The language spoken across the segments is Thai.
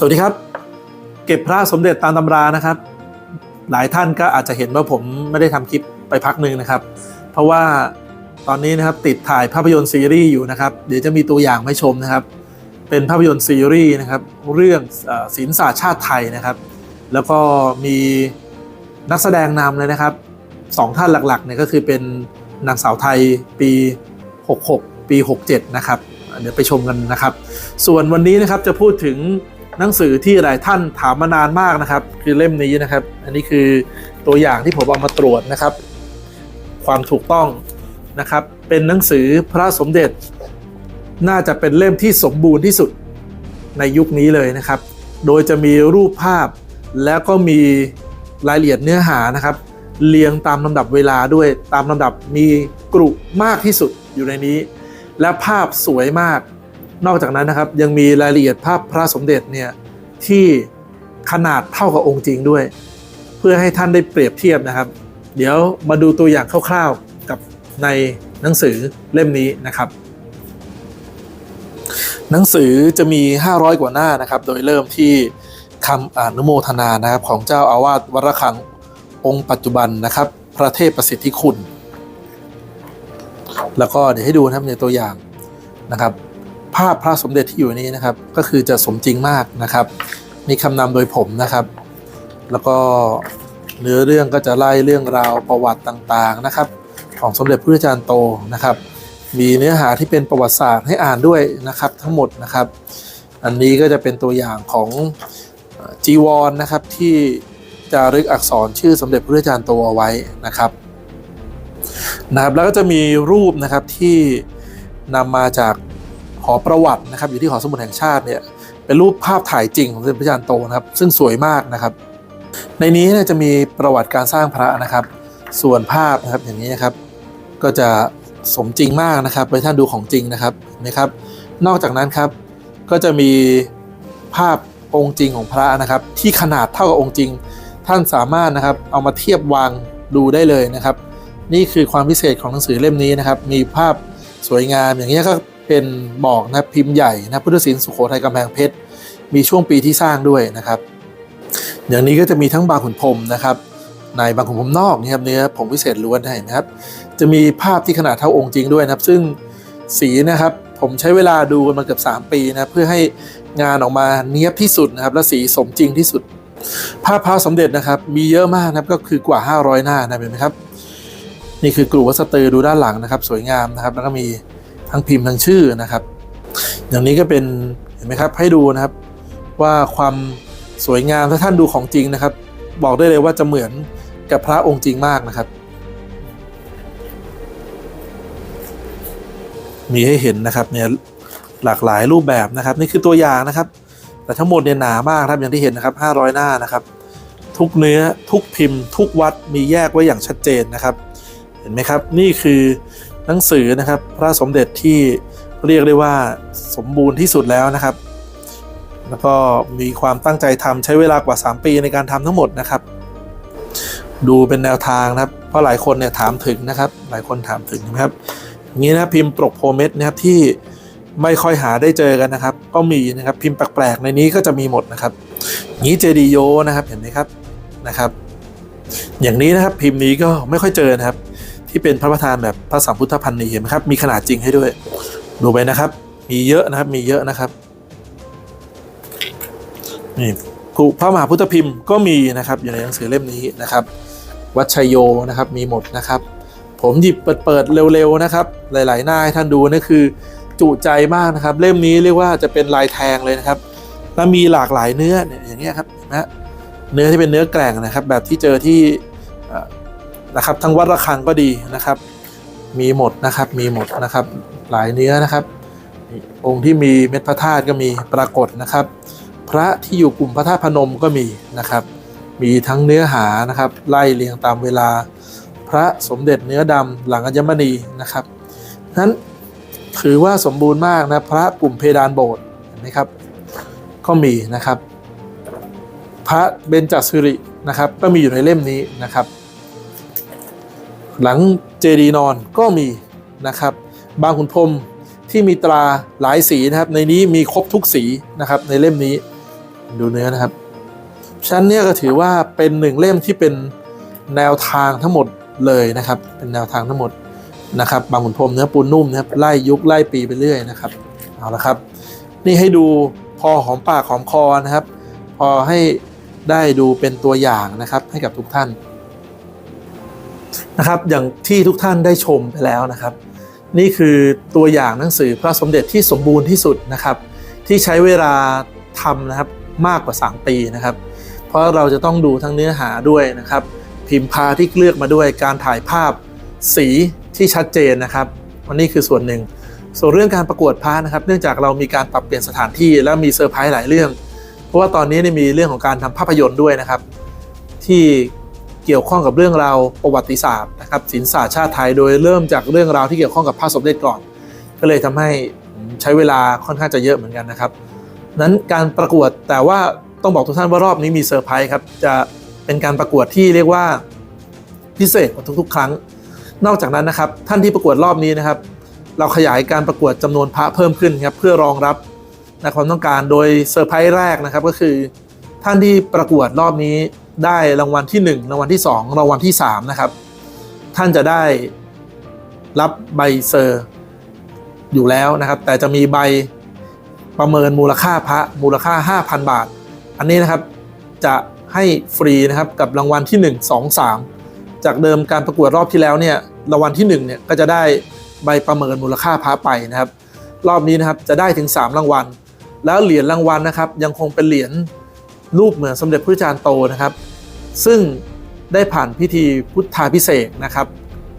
สวัสดีครับ เก็บพระสมเด็จตามตำรานะครับ หลายท่านก็อาจจะเห็นว่าผมไม่ได้ทำคลิปไปพักหนึ่งนะครับ เพราะว่าตอนนี้นะครับติดถ่ายภาพยนตร์ซีรีส์อยู่นะครับ เดี๋ยวจะมีตัวอย่างให้ชมนะครับ เป็นภาพยนตร์ซีรีส์นะครับ เรื่องศิลปศาสตร์ชาติไทยนะครับ แล้วก็มีนักแสดงนำเลยนะครับสองท่านหลักๆเนี่ยก็คือเป็นนางสาวไทยปี 66 ปี 67 นะครับ เดี๋ยวไปชมกันนะครับ ส่วนวันนี้นะครับจะพูดถึง หนังสือที่หลายท่านถามมานานมากนะครับ คือเล่มนี้นะครับ อันนี้คือตัวอย่างที่ผมเอามาตรวจนะครับ ความถูกต้องนะครับ เป็นหนังสือพระสมเด็จ น่าจะเป็นเล่มที่สมบูรณ์ที่สุดในยุคนี้เลยนะครับ โดยจะมีรูปภาพแล้วก็มีรายละเอียดเนื้อหานะครับ เรียงตามลำดับเวลาด้วยตามลำดับมีกรุมากที่สุดอยู่ในนี้ และภาพสวยมาก นอกจากนั้นนะครับยังมีรายละเอียดภาพพระสมเด็จเนี่ยที่ขนาดเท่ากับองค์จริงด้วย เพื่อให้ท่านได้เปรียบเทียบนะครับ เดี๋ยวมาดูตัวอย่างคร่าวๆกับในหนังสือเล่มนี้นะครับ หนังสือจะมี 500 กว่าหน้านะครับ โดยเริ่มที่คำอนุโมทนานะครับของเจ้าอาวาสวัดระฆังองค์ปัจจุบันนะครับ พระเทพประสิทธิคุณ แล้วก็เดี๋ยวให้ดูนะครับในตัวอย่างนะครับ ภาพพระสมเด็จที่อยู่นี้นะครับ ก็คือจะสมจริงมากนะครับ มีคำนำโดยผมนะครับ แล้วก็เนื้อเรื่องก็จะไล่เรื่องราวประวัติต่างๆนะครับ ของสมเด็จพระอาจารย์โตนะครับ มีเนื้อหาที่เป็นประวัติศาสตร์ให้อ่านด้วยนะครับ ทั้งหมดนะครับ อันนี้ก็จะเป็นตัวอย่างของจีวรนนะครับที่จะรึกอักษรชื่อสมเด็จพระอาจารย์โตเอาไว้นะครับนะครับแล้วก็จะมีรูปนะครับที่นำมาจาก อประวัตินะครับอยู่ที่หอสมุดแห่งชาติเนี่ยเป็นรูปภาพถ่ายจริงของสมเด็จพระจารย์โตนะครับ ซึ่งสวยมากนะครับ ในนี้เนี่ยจะมีประวัติการสร้างพระนะครับ ส่วนภาพนะครับอย่างนี้นะครับ ก็จะสมจริงมากนะครับไปท่านดูของจริงนะครับเห็นไหมครับ นอกจากนั้นครับก็จะมีภาพองค์จริงของพระนะครับ ที่ขนาดเท่ากับองค์จริง ท่านสามารถนะครับเอามาเทียบวางดูได้เลยนะครับ นี่คือความพิเศษของหนังสือเล่มนี้นะครับ มีภาพสวยงามอย่างนี้ก็ เป็นบอกนะพิมพ์ใหญ่นะพุทธศิลป์สุโขทัยกำแพงเพชรมีช่วงปีที่สร้างด้วยนะครับ อย่างนี้ก็จะมีทั้งบางขุนพรมนะครับในบางขุนพรมนอกนี่ครับเนื้อผงพิเศษล้วนเห็นไหมครับ จะมีภาพที่ขนาดเท่าองค์จริงด้วยนะครับ ซึ่งสีนะครับผมใช้เวลาดูกันมาเกือบ3 ปีนะเพื่อให้งานออกมาเนี้ยบที่สุดนะครับ และสีสมจริงที่สุด ภาพพระสมเด็จนะครับ มีเยอะมากนะครับก็คือกว่า 500 หน้านะเห็นไหมครับ นี่คือกรุวัสตือดูด้านหลังนะครับ สวยงามนะครับ แล้วก็มี ทั้งพิมพ์ทั้งชื่อนะครับ อย่างนี้ก็เป็นเห็นไหมครับให้ดูนะครับว่าความสวยงามถ้าท่านดูของจริงนะครับ บอกได้เลยว่าจะเหมือนกับพระองค์จริงมากนะครับ มีให้เห็นนะครับเนี่ยหลากหลายรูปแบบนะครับ นี่คือตัวอย่างนะครับ แต่ทั้งหมดเนี่ยหนามากครับอย่างที่เห็นนะครับ 500 หน้านะครับ ทุกเนื้อทุกพิมพ์ ทุกวัดมีแยกไว้อย่างชัดเจนนะครับ เห็นไหมครับ นี่คือ หนังสือนะครับพระสมเด็จที่เรียกได้ว่าสมบูรณ์ที่สุดแล้วนะครับ แล้วก็มีความตั้งใจทำใช้เวลากว่า 3 ปีในการทำทั้งหมดนะครับ ดูเป็นแนวทางนะครับ เพราะหลายคนเนี่ยถามถึงนะครับ หลายคนถามถึงนะครับอย่างนี้นะพิมพ์ปรกโพเม็ดนะครับที่ไม่ค่อยหาได้เจอกันนะครับ ก็มีนะครับพิมพ์แปลกๆในนี้ก็จะมีหมดนะครับอย่างนี้เจดีโยนะครับเห็นไหมครับนะครับ อย่างนี้นะครับพิมพ์นี้ก็ไม่ค่อยเจอนะครับ ที่เป็นพระประธานแบบพระสัมพุทธพันนีเห็นไหมครับ มีขนาดจริงให้ด้วย ดูไปนะครับ มีเยอะนะครับ มีเยอะนะครับนี่ครูพระมหาพุทธพิมพ์ก็มีนะครับ อยู่ในหนังสือเล่มนี้นะครับ วัชยโยนะครับมีหมดนะครับ ผมหยิบเปิดเปิดเร็วๆนะครับ หลายๆหน้าให้ท่านดูนั่นคือจุใจมากนะครับ เล่มนี้เรียกว่าจะเป็นลายแทงเลยนะครับ แล้วมีหลากหลายเนื้อเนี่ยอย่างเงี้ยครับนะเนื้อที่เป็นเนื้อแกร่งนะครับ แบบที่เจอที่ นะครับ ทั้งวัดระฆังก็ดีนะครับ มีหมดนะครับ มีหมดนะครับ หลายเนื้อนะครับ องค์ที่มีเม็ดพระธาตุก็มีปรากฏนะครับ พระที่อยู่กลุ่มพระธาตุพนมก็มีนะครับ มีทั้งเนื้อหานะครับไล่เรียงตามเวลา พระสมเด็จเนื้อดำหลังอัญมณีนะครับนั้นถือว่าสมบูรณ์มากนะพระกลุ่มเพดานโบสถ์เห็นไหมครับ ก็มีนะครับ พระเบญจสิรินะครับ ก็มีอยู่ในเล่มนี้นะครับ หลังเจดีนอนก็มีนะครับ บางขุนพรมที่มีตราหลายสีนะครับ ในนี้มีครบทุกสีนะครับในเล่มนี้ดูเนื้อนะครับชั้นเนี้ยก็ถือว่าเป็นหนึ่งเล่มที่เป็นแนวทางทั้งหมดเลยนะครับ เป็นแนวทางทั้งหมดนะครับ บางขุนพรมเนื้อปูนนุ่มนะครับไล่ยุคไล่ปีไปเรื่อยนะครับเอาละครับ นี่ให้ดูพอหอมปากหอมคอนะครับ พอให้ได้ดูเป็นตัวอย่างนะครับให้กับทุกท่าน นะครับอย่างที่ทุกท่านได้ชมไปแล้วนะครับ นี่คือตัวอย่างหนังสือพระสมเด็จที่สมบูรณ์ที่สุดนะครับ ที่ใช้เวลาทำนะครับมากกว่า 3 ปีนะครับ เพราะเราจะต้องดูทั้งเนื้อหาด้วยนะครับ พิมพ์พาที่เลือกมาด้วยการถ่ายภาพสีที่ชัดเจนนะครับวันนี้คือส่วนหนึ่ง ส่วนเรื่องการประกวดพานะครับ เนื่องจากเรามีการปรับเปลี่ยนสถานที่แล้วมีเซอร์ไพรส์หลายเรื่อง เพราะว่าตอนนี้นี่มีเรื่องของการทำภาพยนตร์ด้วยนะครับ ที่ เกี่ยวข้องกับเรื่องราวประวัติศาสตร์นะครับศิลปศาสตร์ชาติไทยโดยเริ่มจากเรื่องราวที่เกี่ยวข้องกับพระสมเด็จก่อน ก็เลยทำให้ใช้เวลาค่อนข้างจะเยอะเหมือนกันนะครับ นั้นการประกวดแต่ว่าต้องบอกทุกท่านว่ารอบนี้มีเซอร์ไพรส์ครับจะเป็นการประกวดที่เรียกว่าพิเศษกว่าทุกๆ ครั้ง นอกจากนั้นนะครับ ท่านที่ประกวดรอบนี้นะครับ เราขยายการประกวดจำนวนพระเพิ่มขึ้นครับเพื่อรองรับนะความต้องการโดยเซอร์ไพรส์แรกนะครับก็คือ ท่านที่ประกวดรอบนี้ ได้รางวัลที่ 1 รางวัลที่ 2 รางวัลที่ 3 นะครับ ท่านจะได้รับใบเซอร์อยู่แล้วนะครับ แต่จะมีใบประเมินมูลค่าพระมูลค่า 5,000 บาท อันนี้นะครับจะให้ฟรีนะครับกับรางวัลที่ 1 2 3 จากเดิมการประกวดรอบที่แล้วเนี่ยรางวัลที่1เนี่ยก็จะได้ใบประเมินมูลค่าพระไปนะครับ รอบนี้นะครับจะได้ถึง 3 รางวัล แล้วเหรียญรางวัลนะครับยังคงเป็นเหรียญ รูปเหมือนสมเด็จพระจารย์โตนะครับ ซึ่งได้ผ่านพิธีพุทธาพิเศษนะครับ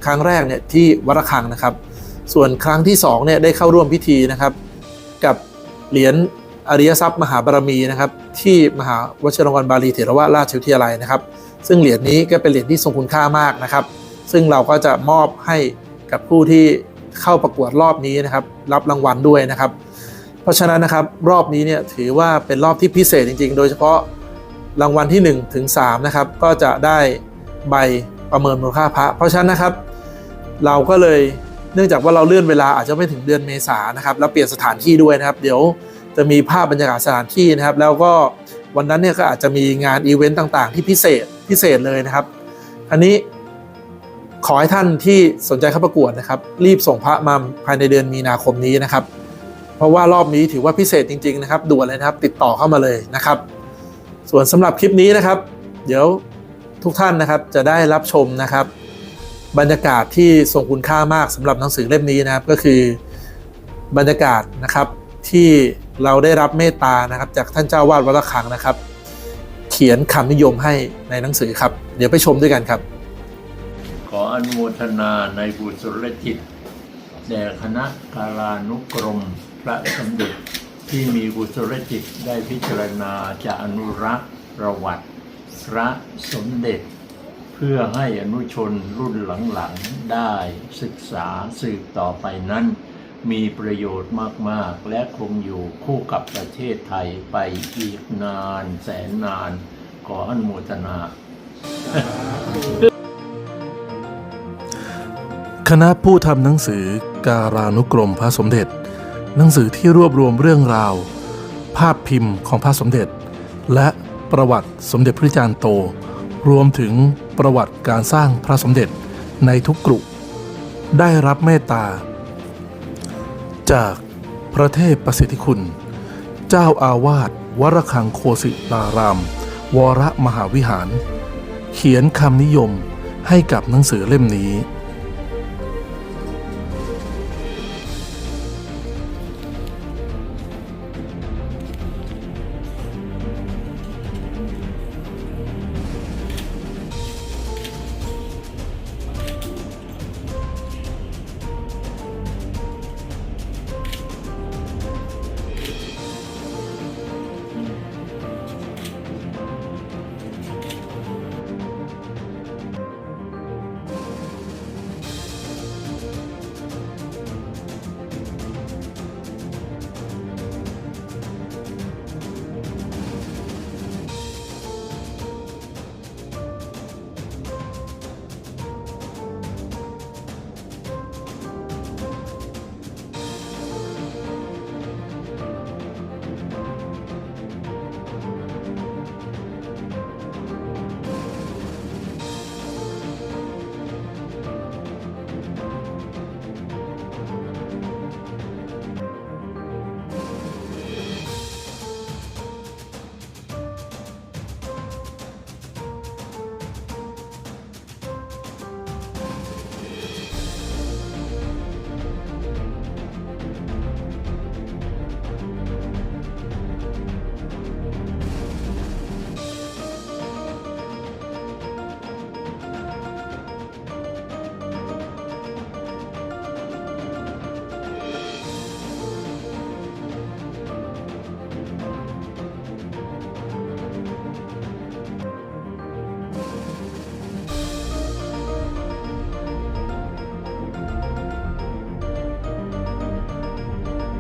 ครั้งแรกเนี่ยที่วัดระฆังนะครับ ส่วนครั้งที่2เนี่ยได้เข้าร่วมพิธีนะครับ กับเหรียญอริยทรัพย์มหาบารมีนะครับ ที่มหาวชิรางวัลบาลีเถรวาราชวิทยาลัยนะครับ ซึ่งเหรียญนี้ก็เป็นเหรียญที่ทรงคุณค่ามากนะครับ ซึ่งเราก็จะมอบให้กับผู้ที่เข้าประกวดรอบนี้นะครับ รับรางวัลด้วยนะครับ เพราะฉะนั้นนะครับรอบนี้เนี่ยถือว่าเป็นรอบที่พิเศษจริง ๆ โดยเฉพาะรางวัลที่1ถึง3นะครับก็จะได้ใบประเมินมูลค่าพระ เพราะฉะนั้นนะครับ เราก็เลยเนื่องจากว่าเราเลื่อนเวลาอาจจะไม่ถึงเดือนเมษายนะครับแล้วเปลี่ยนสถานที่ด้วยนะครับ เดี๋ยวจะมีภาพบรรยากาศสถานที่นะครับ แล้วก็วันนั้นเนี่ยก็อาจจะมีงานอีเวนต์ต่างๆ ที่พิเศษพิเศษเลยนะครับ อันนี้ขอให้ท่านที่สนใจเข้าประกวดนะครับ รีบส่งพระมาภายในเดือนมีนาคมนี้นะครับ เพราะว่ารอบนี้ถือว่าพิเศษจริง ๆ นะครับด่วนเลยนะครับ ติดต่อเข้ามาเลยนะครับ ส่วนสำหรับคลิปนี้นะครับ เดี๋ยวทุกท่านนะครับจะได้รับชมนะครับ บรรยากาศที่ทรงคุณค่ามากสำหรับหนังสือเล่มนี้นะครับ ก็คือบรรยากาศนะครับที่เราได้รับเมตตานะครับ จากท่านเจ้าวาดวัดระฆังนะครับ เขียนคำนิยมให้ในหนังสือครับ เดี๋ยวไปชมด้วยกันครับ ขออนุโมทนาในบุญสุรจิตแด่คณะการานุกรม พระสมเด็จที่มีบุญสุรจิตได้พิจารณาจะอนุรักษ์ประวัติ พระสมเด็จ เพื่อให้อนุชนรุ่นหลังๆ ได้ศึกษาสืบต่อไปนั้น มีประโยชน์มากๆ และคงอยู่คู่กับประเทศไทยไปอีกนานแสนนาน ขออนุโมทนาคณะผู้ทำหนังสือการานุกรมพระสมเด็จ หนังสือที่รวบรวมเรื่องราว ภาพพิมพ์ของพระสมเด็จ และประวัติสมเด็จพระจารย์โต รวมถึงประวัติการสร้างพระสมเด็จในทุกกรุได้รับเมตตา จากพระเทพประสิทธิคุณ เจ้าอาวาสวรคังโคสิตาราม วรมหาวิหาร เขียนคำนิยมให้กับหนังสือเล่มนี้